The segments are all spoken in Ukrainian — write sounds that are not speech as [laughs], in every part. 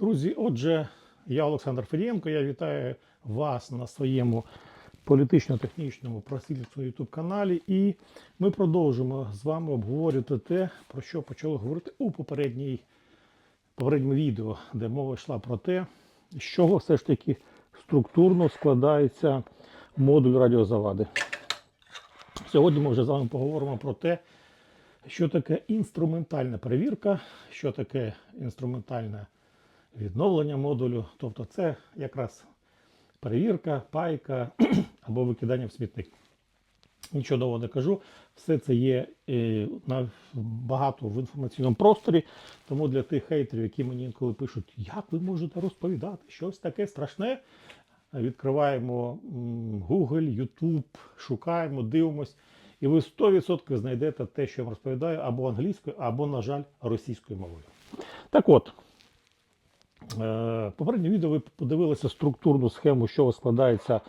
Друзі, отже, я Олександр Федієнко, я вітаю вас на своєму політично-технічному просвітницькому YouTube каналі. І ми продовжимо з вами обговорювати те, про що почали говорити у попередній, попередньому відео, де мова йшла про те, з чого все ж таки структурно складається модуль радіозавади. Сьогодні ми вже з вами поговоримо про те, що таке інструментальна перевірка, що таке інструментальне відновлення модулю. Тобто це якраз перевірка, пайка [clears throat] або викидання в смітник. Нічого нового не кажу. Все це є е, багато в інформаційному просторі. Тому для тих хейтерів, які мені інколи пишуть, як ви можете розповідати щось таке страшне. Відкриваємо Google, YouTube, шукаємо, дивимось, і ви 100% знайдете те, що я вам розповідаю, або англійською, або, на жаль, російською мовою. Так от, попереднє відео ви подивилися структурну схему, що складається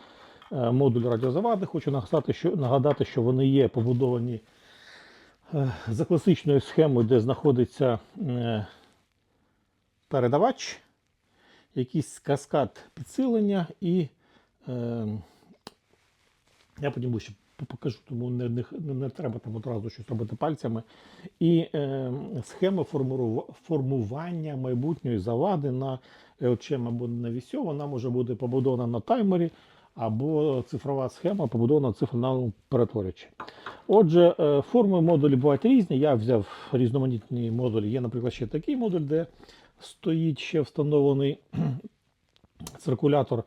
е, модуль радіозавади. Хочу нагадати, що, нагадати, що вони є побудовані е, за класичною схемою, де знаходиться е, передавач, якийсь каскад підсилення і е, я потім ближче по- покажу, тому не, не, не, треба там одразу щось робити пальцями. І е, схема формування майбутньої завади на LCM або на VSO, вона може бути побудована на таймері, або цифрова схема побудована на цифрному перетворювачі. Отже, е, форми модулі бувають різні. Я взяв різноманітні модулі. Є, наприклад, ще такий модуль, де стоїть ще встановлений [clears throat] циркулятор,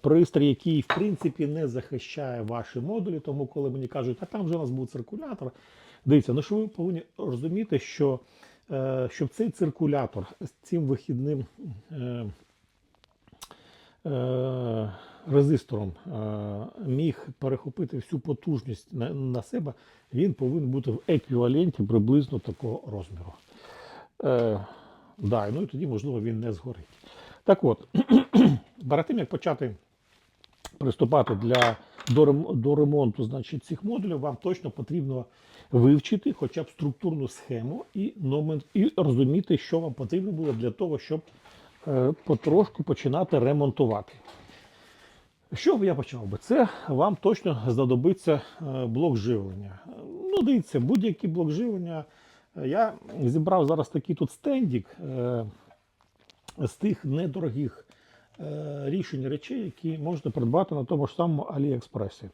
пристрій, який в принципі не захищає ваші модулі. Тому, коли мені кажуть, а там вже у нас був циркулятор, дивіться, ну що ви повинні розуміти, що е, щоб цей циркулятор з цим вихідним е, е, резистором е, міг перехопити всю потужність на, на себе, він повинен бути в еквіваленті приблизно такого розміру. Е, да, ну і тоді, можливо, він не згорить. Так от, [clears throat] перед тим, як почати приступати для, до, до ремонту значить, цих модулів, вам точно потрібно вивчити хоча б структурну схему і, номен, і розуміти, що вам потрібно було для того, щоб е, потрошку починати ремонтувати. Що б я почав би? Це вам точно знадобиться е, блок живлення. Ну, дивіться, будь-який блок живлення. Е, Я зібрав зараз такий тут стендік е, з тих недорогих е, рішень речей, які можна придбати на тому ж самому Аліекспресі.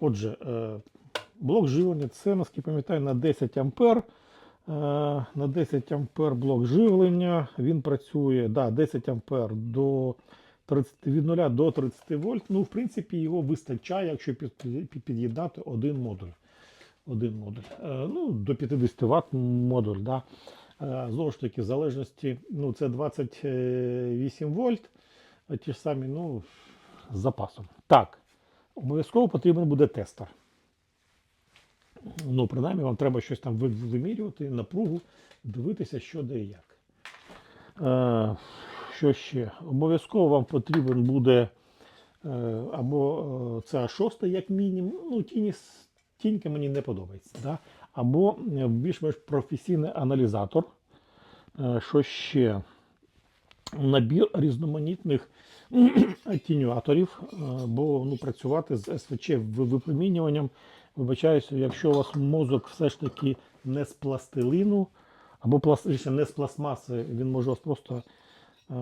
Отже, е, блок живлення це, наскільки пам'ятаю, на 10 ампер. Е, На 10 ампер блок живлення. Він працює да, 10 ампер до 30, від 0 до 30 вольт. Ну, в принципі, його вистачає, якщо під- під- під'єднати один модуль. Один модуль. Ну, до 50 Вт модуль. Да. Е, Знову ж таки, в залежності, ну, це 28 вольт, ті ж самі, ну, з запасом. Так, обов'язково потрібен буде тестер. Ну, принаймні, вам треба щось там вимірювати, напругу, дивитися, що де і як. Е, що ще? Обов'язково вам потрібен буде е, або це А6, як мінімум. Ну, тіні, тінька мені не подобається. Да? Або е, більш-менш професійний аналізатор. Е, що ще? Набір різноманітних [clears throat] атенюаторів, е, бо ну, працювати з СВЧ випромінюванням. Вибачаюся, якщо у вас мозок все ж таки не з пластилину, або пласт, не з пластмаси, він може вас просто е,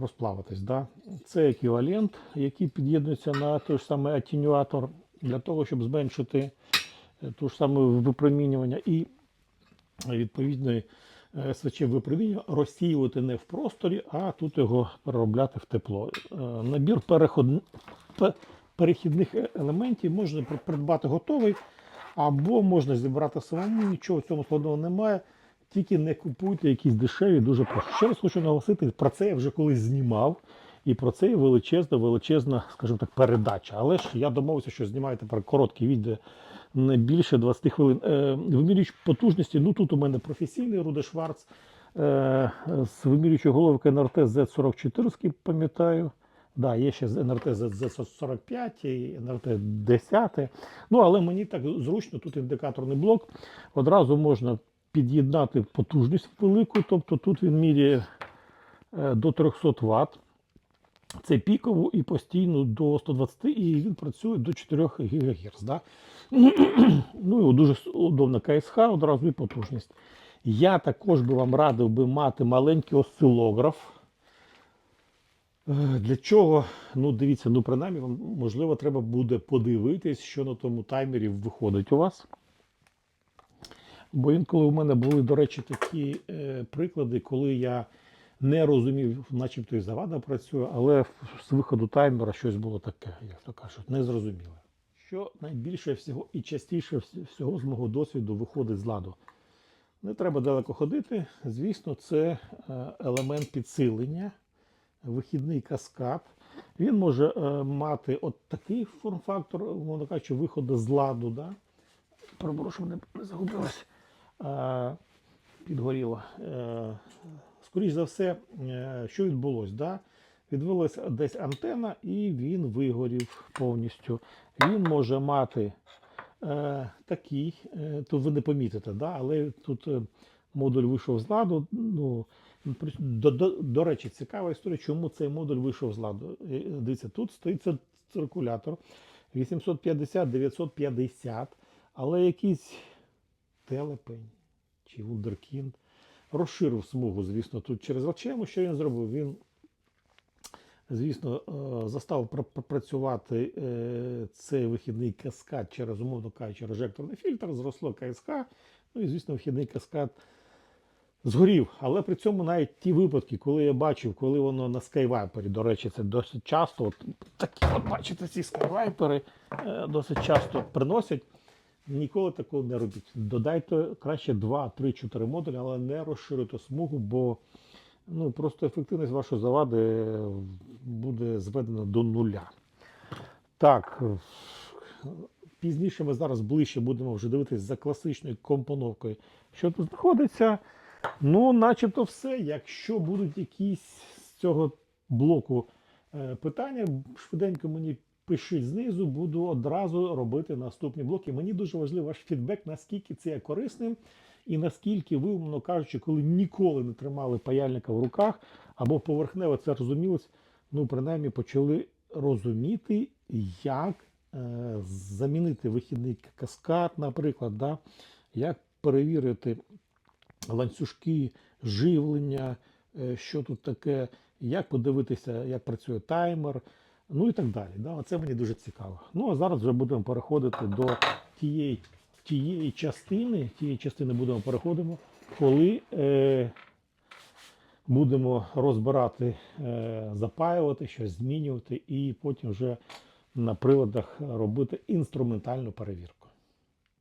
розплавитись. Да? Це еквівалент, який під'єднується на той ж самий атенюатор для того, щоб зменшити ту ж саме випромінювання і відповідно е, СВЧ випромінювання розсіювати не в просторі, а тут його переробляти в тепло. Е, Набір переход... перехідних елементів можна придбати готовий, або можна зібрати самому, нічого в цьому складного немає. Тільки не купуйте якісь дешеві, дуже просто. Ще раз хочу наголосити, про це я вже колись знімав, і про це є величезна, величезна, скажімо так, передача. Але ж я домовився, що знімаю тепер короткі відео не більше 20 хвилин. Е, вимірюючи потужності, ну тут у мене професійний Руде Шварц е, з вимірюючою головкою НРТ Z44, пам'ятаю. Да, є ще НРТ Z45 і НРТ 10. Ну, але мені так зручно, тут індикаторний блок. Одразу можна під'єднати потужність велику, тобто тут він міряє е, до 300 Вт. Це пікову і постійну до 120, і він працює до 4 ГГц. Да? [clears throat] ну і дуже удобна КСХ, одразу і потужність. Я також би вам радив би мати маленький осцилограф. Е, Для чого? Ну, дивіться, ну принаймні, вам можливо, треба буде подивитись, що на тому таймері виходить у вас. Бо інколи у мене були, до речі, такі е, приклади, коли я не розумів, начебто і завада працює, але з виходу таймера щось було таке, як то кажуть, незрозуміле. Що найбільше всього і частіше всього з мого досвіду виходить з ладу. Не треба далеко ходити. Звісно, це е, елемент підсилення, вихідний каскад. Він може е, мати от такий форм-фактор, мовно кажучи, виходу з ладу. Да? Проброшу, не, не загубилось. Е, підгоріло. Скоріш за все, е, що відбулося? Да? Відвелася десь антена, і він вигорів повністю. Він може мати е, такий, е, тут ви не помітите, да? але тут е, модуль вийшов з ладу. Ну, до, до, до речі, цікава історія, чому цей модуль вийшов з ладу. Е, Дивіться, тут стоїть циркулятор 850-950, але якийсь телепень чи вундеркінд розширив смугу, звісно, тут через Чому Що він зробив? Він, звісно, е, заставив пр- пр- працювати е, цей вихідний каскад через, умовно кажучи, режекторний фільтр, зросло КСХ, ну і, звісно, вихідний каскад згорів. Але при цьому навіть ті випадки, коли я бачив, коли воно на скайвайпері, до речі, це досить часто, от такі, от бачите, ці скайвайпери е, досить часто приносять. Ніколи такого не робіть. Додайте краще 2, 3, 4 модулі, але не розширюйте смугу, бо ну, просто ефективність вашої завади буде зведена до нуля. Так, пізніше ми зараз ближче будемо вже дивитися за класичною компоновкою, що тут знаходиться. Ну, начебто все. Якщо будуть якісь з цього блоку е, питання, швиденько мені пишіть знизу, буду одразу робити наступні блоки. Мені дуже важливий ваш фідбек, наскільки це є корисним, і наскільки ви, умовно кажучи, коли ніколи не тримали паяльника в руках, або поверхнево це розумілось, ну, принаймні почали розуміти, як е, замінити вихідний каскад, наприклад, да? як перевірити ланцюжки живлення, е, що тут таке, як подивитися, як працює таймер, ну і так далі. Да? Це мені дуже цікаво. Ну а зараз вже будемо переходити до тієї, тієї частини, тієї частини будемо переходимо, коли е, будемо розбирати, е, запаювати, щось змінювати, і потім вже на приладах робити інструментальну перевірку.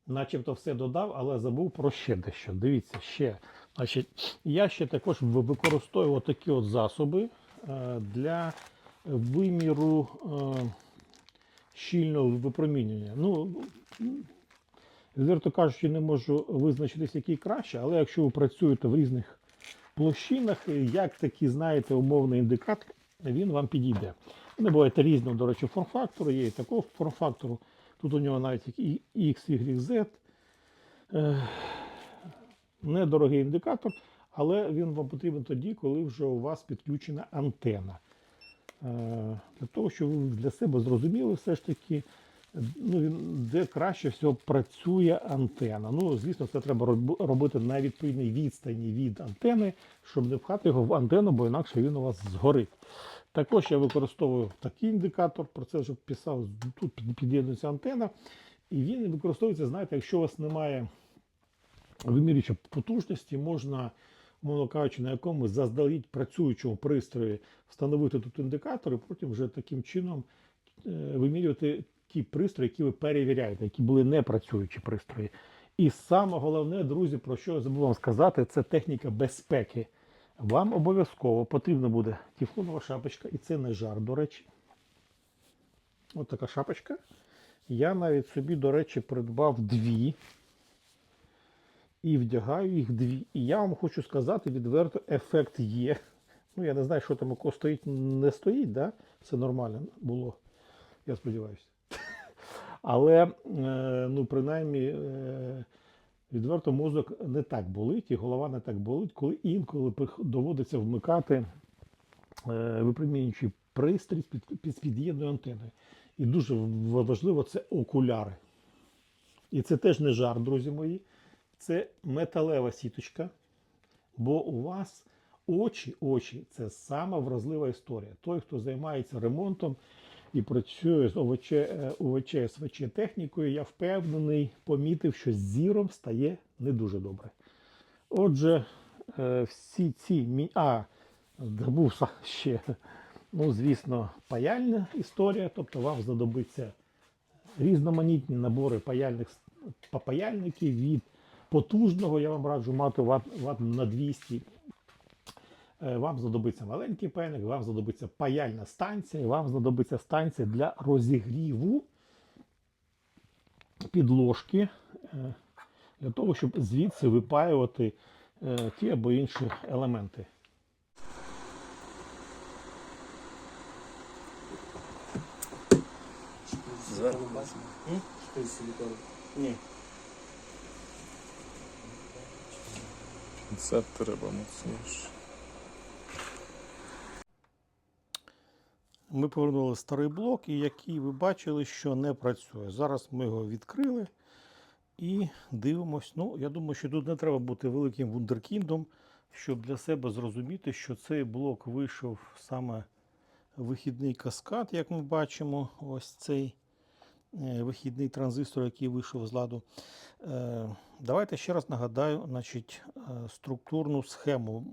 Начебто все додав, але забув про ще дещо. Дивіться, ще. Значить, я ще також використовую такі от засоби е, для виміру е, щільного випромінювання. Ну, відверто кажучи, не можу визначитись, який краще, але якщо ви працюєте в різних площинах, як такий, знаєте, умовний індикатор, він вам підійде. Вони бувають різного, до речі, форм-фактору, є і такого форм-фактору. Тут у нього навіть X, Y, Z. Е, Недорогий індикатор, але він вам потрібен тоді, коли вже у вас підключена антена. Е, Для того, щоб ви для себе зрозуміли все ж таки, ну, де краще всього працює антена. Ну, звісно, це треба робити на відповідній відстані від антени, щоб не пхати його в антенну, бо інакше він у вас згорить. Також я використовую такий індикатор, про це вже писав, тут під'єднується антена, і він використовується, знаєте, якщо у вас немає вимірююча потужності, можна, мовно кажучи, на якомусь заздалегідь працюючому пристрої встановити тут індикатор, і потім вже таким чином е, вимірювати ті пристрої, які ви перевіряєте, які були непрацюючі пристрої. І саме головне, друзі, про що я забув вам сказати, це техніка безпеки. Вам обов'язково потрібна буде тефлонова шапочка, і це не жар, до речі. Ось така шапочка. Я навіть собі, до речі, придбав дві і вдягаю їх дві. І я вам хочу сказати відверто, ефект є. Ну, я не знаю, що там кого стоїть, не стоїть, да? Все нормально було. Я сподіваюся. [laughs] Але, е, ну, принаймні, е, відверто мозок не так болить, і голова не так болить, коли інколи доводиться вмикати е, випромінюючий пристрій під, під під'єдною антеною. І дуже важливо це окуляри. І це теж не жарт, друзі мої. Це металева сіточка, бо у вас очі, очі це сама вразлива історія. Той, хто займається ремонтом і працює з ОВЧ, е, УВЧ СВЧ технікою, я впевнений, помітив, що з зіром стає не дуже добре. Отже, е, всі ці. А, забувся ще, ну, звісно, паяльна історія, тобто вам знадобиться різноманітні набори паяльних папаяльників від потужного, я вам раджу мати ват, ват на 200. Е, Вам знадобиться маленький паяльник, вам знадобиться паяльна станція, вам знадобиться станція для розігріву підложки е, для того, щоб звідси випаювати е, ті або інші елементи. Зверху бачимо. Ні. Це треба моцніше. Ми повернули старий блок, і який ви бачили, що не працює. Зараз ми його відкрили і дивимось. Ну, я думаю, що тут не треба бути великим вундеркіндом, щоб для себе зрозуміти, що цей блок вийшов саме вихідний каскад, як ми бачимо, ось цей вихідний транзистор, який вийшов з ладу. Е, Давайте ще раз нагадаю значить, е, структурну схему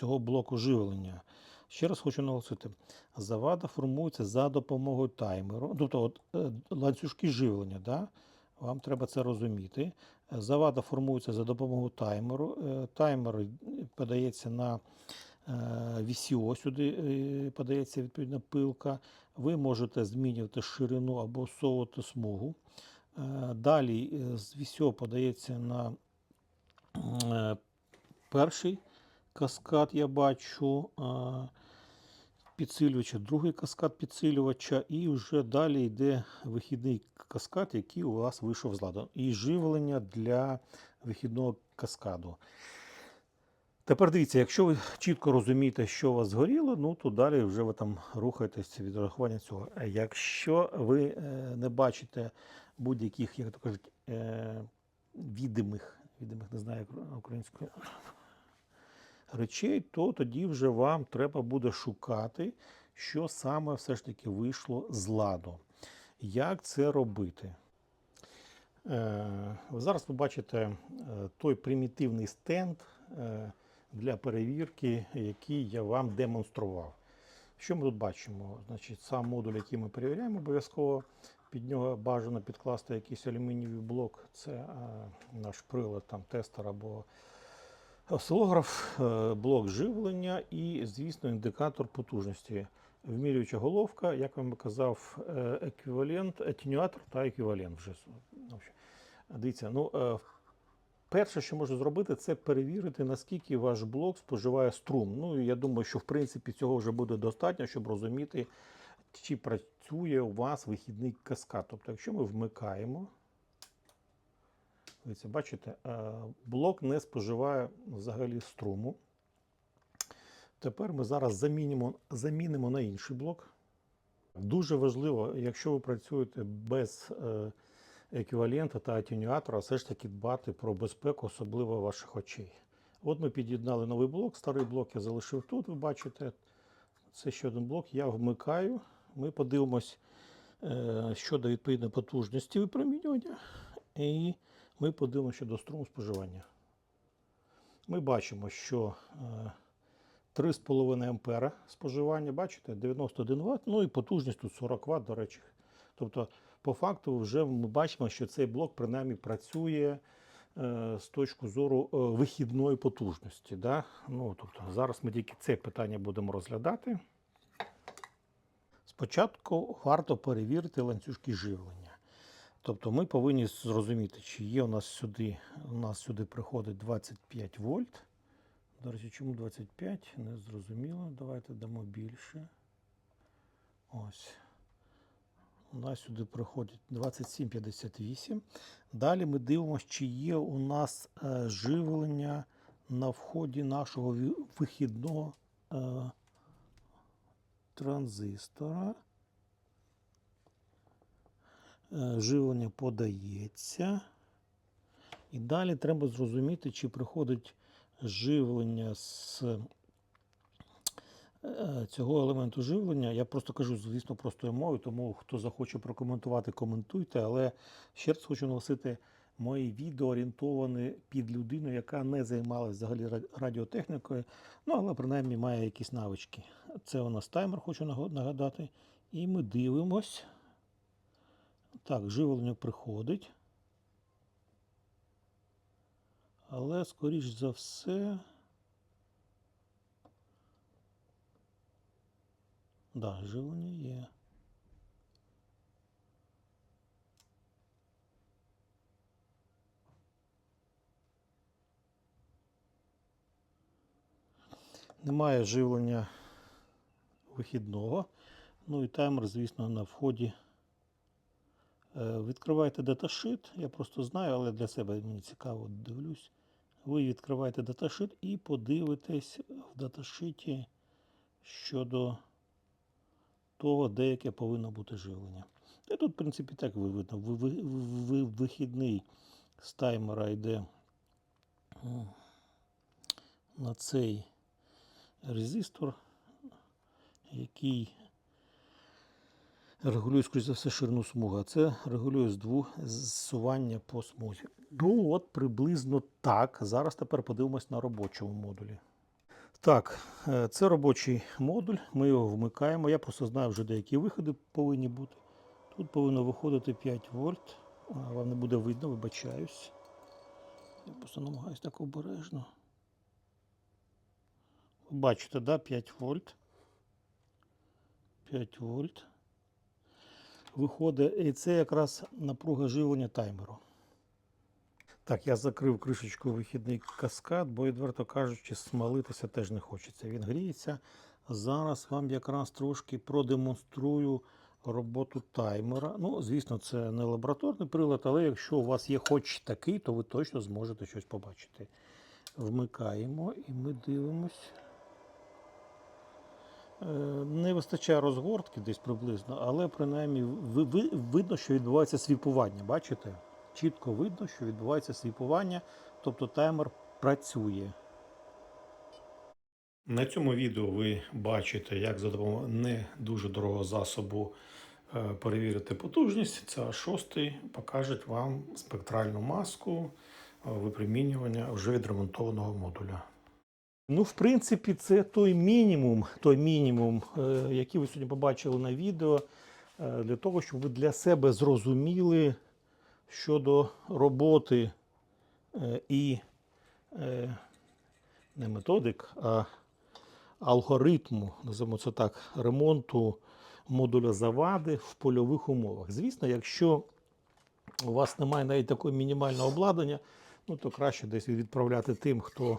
цього блоку живлення. Ще раз хочу наголосити. Завада формується за допомогою таймеру, тобто от, е, ланцюжки живлення. Да? Вам треба це розуміти. Е, Завада формується за допомогою таймеру. Е, Таймер е, подається на е, VCO, сюди е, подається відповідна пилка. Ви можете змінювати ширину або совувати смугу. Е, Далі з VCO подається на перший каскад, я бачу. підсилювача, другий каскад підсилювача, і вже далі йде вихідний каскад, який у вас вийшов з ладу. І живлення для вихідного каскаду. Тепер дивіться, якщо ви чітко розумієте, що у вас згоріло, ну то далі вже ви там рухаєтесь від рахування цього. А якщо ви е, не бачите будь-яких, як то кажуть, е, відомих, відомих, не знаю українською, речей, то тоді вже вам треба буде шукати, що саме все ж таки вийшло з ладу. Як це робити? Е, ви Зараз ви бачите е, той примітивний стенд е, для перевірки, який я вам демонстрував. Що ми тут бачимо? Значить, сам модуль, який ми перевіряємо, обов'язково під нього бажано підкласти якийсь алюмінієвий блок. Це е, наш прилад, там тестер або осцилограф, е, блок живлення і, звісно, індикатор потужності. Вмірююча головка, як вам казав, е, еквівалент, атенюатор та еквівалент вже. В Дивіться, ну, е, перше, що можна зробити, це перевірити, наскільки ваш блок споживає струм. Ну, я думаю, що в принципі цього вже буде достатньо, щоб розуміти, чи працює у вас вихідний каскад. Тобто, якщо ми вмикаємо, Дивіться, бачите, е, блок не споживає взагалі струму. Тепер ми зараз замінимо, замінимо на інший блок. Дуже важливо, якщо ви працюєте без е, еквівалента та атенюатора, все ж таки дбати про безпеку, особливо ваших очей. От ми під'єднали новий блок, старий блок я залишив тут, ви бачите. Це ще один блок. Я вмикаю. Ми подивимось е, щодо відповідної потужності випромінювання. І ми подивимося щодо струму споживання. Ми бачимо, що е, 3,5 ампера споживання, бачите, 91 Вт, ну і потужність тут 40 Вт, до речі. Тобто, по факту, вже ми бачимо, що цей блок принаймні працює е, з точки зору е, вихідної потужності. Да? Ну, тобто, зараз ми тільки це питання будемо розглядати. Спочатку варто перевірити ланцюжки живлення. Тобто ми повинні зрозуміти, чи є у нас сюди, у нас сюди приходить 25 вольт. До речі, чому 25? Не зрозуміло. Давайте дамо більше. Ось. У нас сюди приходить 27,58. Далі ми дивимося, чи є у нас е, живлення на вході нашого вихідного е, транзистора. Е, Живлення подається. І далі треба зрозуміти, чи приходить живлення з цього елементу живлення. Я просто кажу, звісно, простою мовою, тому хто захоче прокоментувати, коментуйте. Але ще раз хочу наголосити, мої відео орієнтовані під людину, яка не займалася взагалі радіотехнікою, ну але принаймні має якісь навички. Це у нас таймер, хочу нагадати. І ми дивимось. Так, живлення приходить. Але, скоріш за все. Да, живлення є. Немає живлення вихідного. Ну і таймер, звісно, на вході. Е, Відкривайте даташит. Я просто знаю, але для себе мені цікаво дивлюсь. Ви відкриваєте даташит і подивитесь в даташиті щодо того, де яке повинно бути живлення. І тут, в принципі, так ви- видно. Ви- ви- ви- Вихідний з таймера йде на цей резистор, який регулює, скоріш за все, ширину смуги. А це регулює здву- зсування по смузі. Ну, от приблизно так. Зараз тепер подивимось на робочому модулі. Так, е, це робочий модуль. Ми його вмикаємо. Я просто знаю вже деякі виходи повинні бути. Тут повинно виходити 5 вольт. Вам не буде видно, вибачаюсь. Я просто намагаюся так обережно. Бачите, да? 5 вольт. 5 вольт. Виходить, і це якраз напруга живлення таймеру. Так, я закрив кришечку вихідний каскад, бо, відверто кажучи, смалитися теж не хочеться. Він гріється. Зараз вам якраз трошки продемонструю роботу таймера. Ну, звісно, це не лабораторний прилад, але якщо у вас є хоч такий, то ви точно зможете щось побачити. Вмикаємо і ми дивимось. Е, Не вистачає розгортки десь приблизно, але принаймні ви, ви, видно, що відбувається свіпування. Бачите? Чітко видно, що відбувається свіпування, тобто таймер працює. На цьому відео ви бачите, як за допомогою не дуже дорогого засобу е, перевірити потужність. Це шостий покаже вам спектральну маску е, випромінювання вже відремонтованого модуля. Ну, в принципі, це той мінімум, той мінімум, е, який ви сьогодні побачили на відео, для того, щоб ви для себе зрозуміли щодо роботи е, і е, не методик, а алгоритму, називаємо це так, ремонту модуля завади в польових умовах. Звісно, якщо у вас немає навіть такого мінімального обладнання, ну то краще десь відправляти тим, хто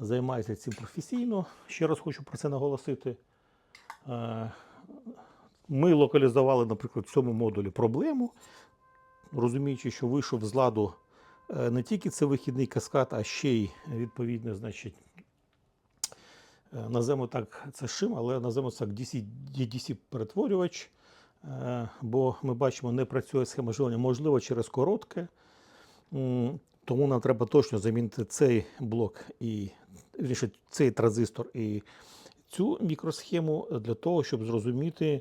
займається цим професійно. Ще раз хочу про це наголосити. Е, Ми локалізували, наприклад, в цьому модулі проблему, розуміючи, що вийшов з ладу е, не тільки це вихідний каскад, а ще й відповідно, значить, е, так, це шим, але називаємо так DC, DDC перетворювач. Е, Бо ми бачимо, не працює схема живлення, можливо, через коротке. Тому нам треба точно замінити цей блок і цей транзистор і цю мікросхему для того, щоб зрозуміти,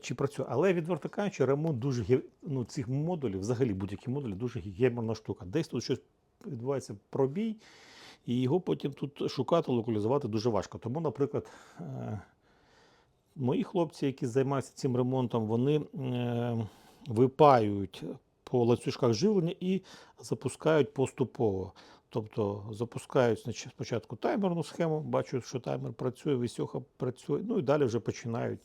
чи працює. Але відверто кажучи, ремонт дуже ну, цих модулів, взагалі будь-які модулі, дуже геморна штука. Десь тут щось відбувається пробій, і його потім тут шукати, локалізувати дуже важко. Тому, наприклад, е, мої хлопці, які займаються цим ремонтом, вони е, випаюють по ланцюжках живлення і запускають поступово. Тобто запускають спочатку таймерну схему, бачу, що таймер працює, висьоха працює, ну і далі вже починають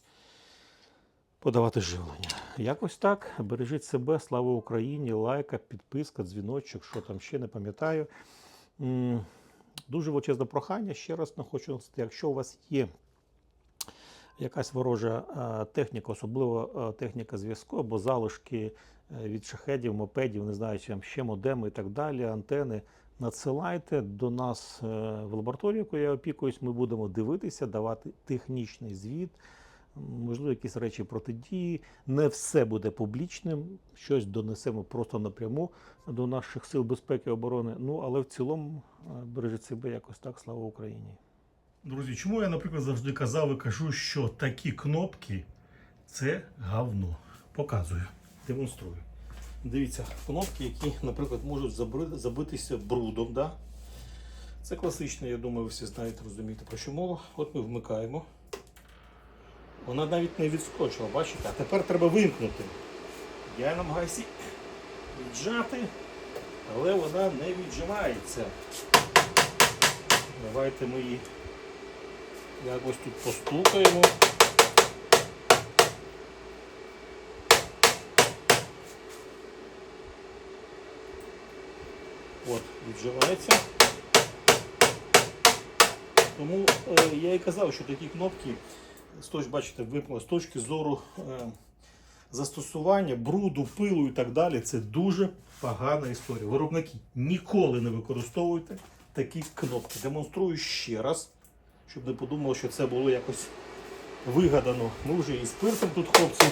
подавати живлення. Якось так. Бережіть себе, слава Україні, лайка, підписка, дзвіночок, що там ще не пам'ятаю. Дуже величезне прохання. Ще раз не хочу наголосити, якщо у вас є якась ворожа техніка, особливо техніка зв'язку або залишки е, від шахедів, мопедів, не знаю, чи ще модеми і так далі, антени. надсилайте до нас е, в лабораторію, якою я опікуюсь. Ми будемо дивитися, давати технічний звіт, можливо, якісь речі протидії. Не все буде публічним, щось донесемо просто напряму до наших сил безпеки і оборони. Ну але в цілому е, бережіть себе якось так. Слава Україні! Друзі, чому я, наприклад, завжди казав і кажу, що такі кнопки це говно. Показую, демонструю. Дивіться, кнопки, які, наприклад, можуть забитися брудом. Да? Це класично, я думаю, ви всі знаєте, розумієте про що мова. От ми вмикаємо. Вона навіть не відскочила, бачите? А тепер треба вимкнути. Я намагаюся віджати, але вона не віджимається. Давайте ми її якось тут постукаємо. От, віджимається. Тому е, я і казав, що такі кнопки, бачите, випнули, з точки зору е, застосування, бруду, пилу і так далі, це дуже погана історія. Виробники ніколи не використовуйте такі кнопки. Демонструю ще раз, щоб не подумали, що це було якось вигадано. Ми вже і спиртом тут хлопці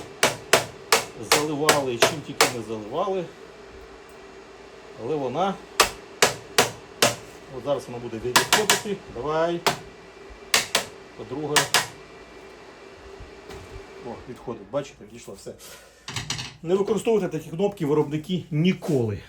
заливали, і чим тільки не заливали. Але вона. От зараз вона буде відходити. Давай. По-друге. О, відходить, бачите, відійшло все. Не використовуйте такі кнопки виробники ніколи.